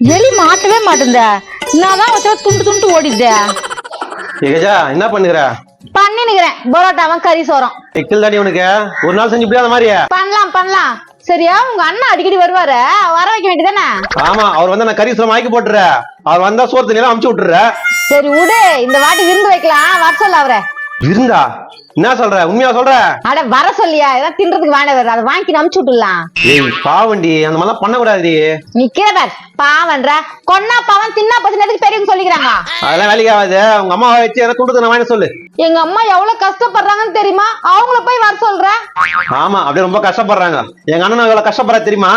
எலி மாட்டவே மாட்டேந்த நான் வச்சா துண்டு துண்டு ஓடிடுதே. ஏய் கஜா என்ன பண்ணுகிற? பண்ணி நிக்கிறேன் பரோட்டாவும் கறி சோறும். எக்கில் தாண்டி உனக்கு? ஒரு நாள் செஞ்சு இப்படியா அந்த மாதிரியா? பண்ணலாம் பண்ணலாம். சரியா? உங்க அண்ணன் அடிக்கடி வருவாரு. வர வைக்க வேண்டியதானே ஆமா அவர் வந்து நான் கறி சொல்ல ஆக்கி போட்டுற அவர் வந்தா சோறு தண்ணியெல்லாம் அமுச்சு விட்டுற சரி விடு. இந்த வாட்டி விருந்து வைக்கலாம். வர சொல்ல அவரை. இருந்தா என்ன சொல்ற? உண்மையா சொல்ற? அட வர சொல்லியா? ஏதாவது தின்றதுக்கு வேணாம் வருது. அதை வாங்கி அமுச்சு விட்டுலாம் ஏய் பாவண்டி. அந்த மாதிரிலாம் பண்ணக்கூடாது நிக்கிற பார் பாவன்ற. கொன்னா பாவன் தின்னா பசங்க எதுக்கு பெரியவங்க சொல்லிக்கிறாங்க? அதெல்லாம் வேலைக்கு ஆகாது. உங்க அம்மா வச்சு எனக்கு துண்டு நான் வாங்கி சொல்லு. எங்க அம்மா எவ்வளவு கஷ்டப்படுறாங்கன்னு தெரியுமா? அவங்கள போய் வர சொல்ற. ஆமா அப்படியே ரொம்ப கஷ்டப்படுறாங்க. எங்க அண்ணன் எவ்வளவு கஷ்டப்படுறா தெரியுமா?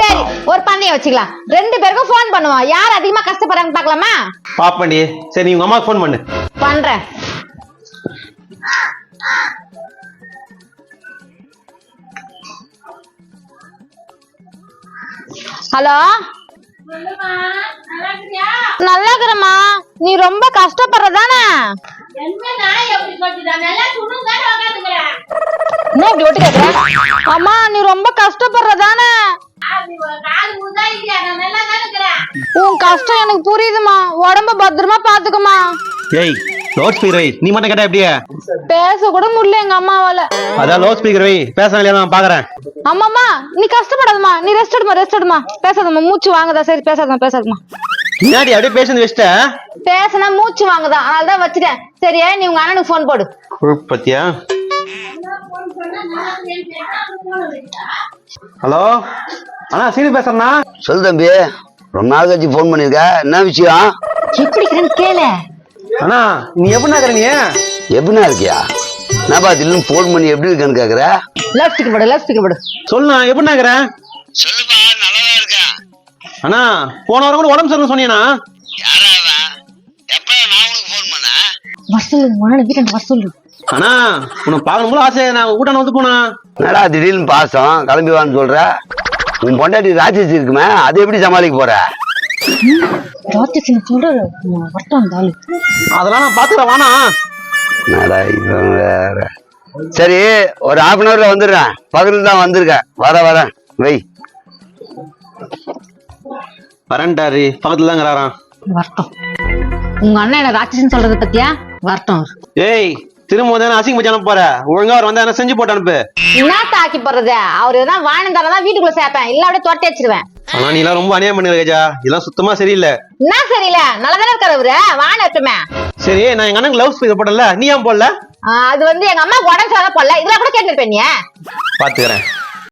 சரி ஒரு பண்ணைய வச்சுக்கலாம். ரெண்டு பேருக்கும் ஃபோன் பண்ணுவோம். யார் அதிகமா கஷ்டப்படுறாங்கன்னு பார்க்கலாமா? பாப்பண்டி. சரி உங்க அம்மாவுக்கு ஃபோன் பண்ணு. பண்றேன். ஹலோ? நல்லா இருக்கிறம்மா நீ ரொம்ப கஷ்டப்படுறதானே? என்ன இப்படி ஒட்டு கேக்குற? அம்மா நீ ரொம்ப கஷ்டப்படுறதானே? உன் கஷ்டம் எனக்கு புரியுதுமா உடம்ப பத்திரமா பாத்துக்கமா ஏய் லவுட் ஸ்பீக்கர் வை. நீ மட்டும் கேட்டா எப்படியா? பேச கூட முடியல எங்க அம்மாவால. அதான் லவுட் ஸ்பீக்கர் வை. பேச இல்லையா நான் பாக்குறேன். அம்மாம்மா நீ கஷ்டப்படாதம்மா. நீ ரெஸ்ட் எடுமா ரெஸ்ட் எடுமா பேசாதம்மா மூச்சு வாங்குதா? சரி பேசாதம்மா பேசாதம்மா. முன்னாடி அப்படியே பேசுறது வச்சுட்ட பேசினா மூச்சு வாங்குதா? அதனால தான் வச்சுட்டேன் சரியா நீ உங்க அண்ணனுக்கு ஃபோன் போடு. பத்தியா ஹலோ? அண்ணா சீனி பேசுறேண்ணா. சொல்லு தம்பி ரொம்ப நாள் கழிச்சு ஃபோன் பண்ணியிருக்க. என்ன விஷயம்? எப்படி கேளு. அண்ணா நீ எப்படிண்ணா இருக்கிற நீ? எப்படின்னா இருக்கியா? என்னப்பா திடீர்னு ஃபோன் பண்ணி எப்படி இருக்கேன்னு கேட்குற லெஃப்ட் ஸ்பீக்கர் போடு ஸ்பீக்கர் போடு. சொல்லுண்ணா எப்படிண்ணா இருக்கிற? சொல்லுப்பா நல்லா தான் இருக்கேன். அண்ணா போன வாரம் கூட உடம்பு சரியில்லைன்னு சொன்னீங்கண்ணா. யாரா எப்போ நான் உனக்கு ஃபோன் பண்ணேன் உங்க அண்ணனை வீட்டு வர சொல்லு அண்ணா உனக்கு பார்க்கணும் போல ஆசை நான் கூட்டான வந்து போனா. என்னடா திடீர்னு பாசம் கிளம்பி வான்னு சொல்ற? உன் பொண்டாட்டி ராட்சசி இருக்குமே அதை எப்படி சமாளிக்க போற? அந்த ஆளு. அதெல்லாம் நான் பாத்துக்கிறேன் வாண்ணா. என்னடா இவன் வேற. சரி ஒரு ஹாஃப் அன் ஹவர்ல வந்துடுறேன். பகலில் தான் வந்திருக்கேன். வர வரேன் வை. வரேன்டாரு பக்கத்துல தாங்கிறாராம் வரட்டும் உங்க அண்ணன் என்ன ராட்சசின்னு சொல்றது பத்தியா? வரட்டும். ஏய் திரும்ப வந்து அசிங்க பச்சி அனுப்ப போற? ஒழுங்கா அவர் வந்து செஞ்சு போட்டு அனுப்பு. என்ன தாக்கி போடுறது? அவரு தான் வானம் தான் வீட்டுக்குள்ள சேர்ப்பேன். இல்ல அப்படியே தொட்டி வச்சிருவேன். ஆனா நீ எல்லாம் ரொம்ப அநியாயம் பண்ணுற கஜா. இதெல்லாம் சுத்தமா சரியில்லை. என்ன சரியில்ல? நல்லா தானே இருக்காரு அவரு. வானம் எப்பவுமே. சரி நான் எங்க அண்ணனுக்கு லவ் ஸ்பீக்கர் போடல நீ ஏன் போடல? அது வந்து எங்க அம்மா உடம்பு சரியில்லாம போடல. இதெல்லாம் கூட கேட்டுருப்பேன் நீ. பாத்துக்கிறேன்.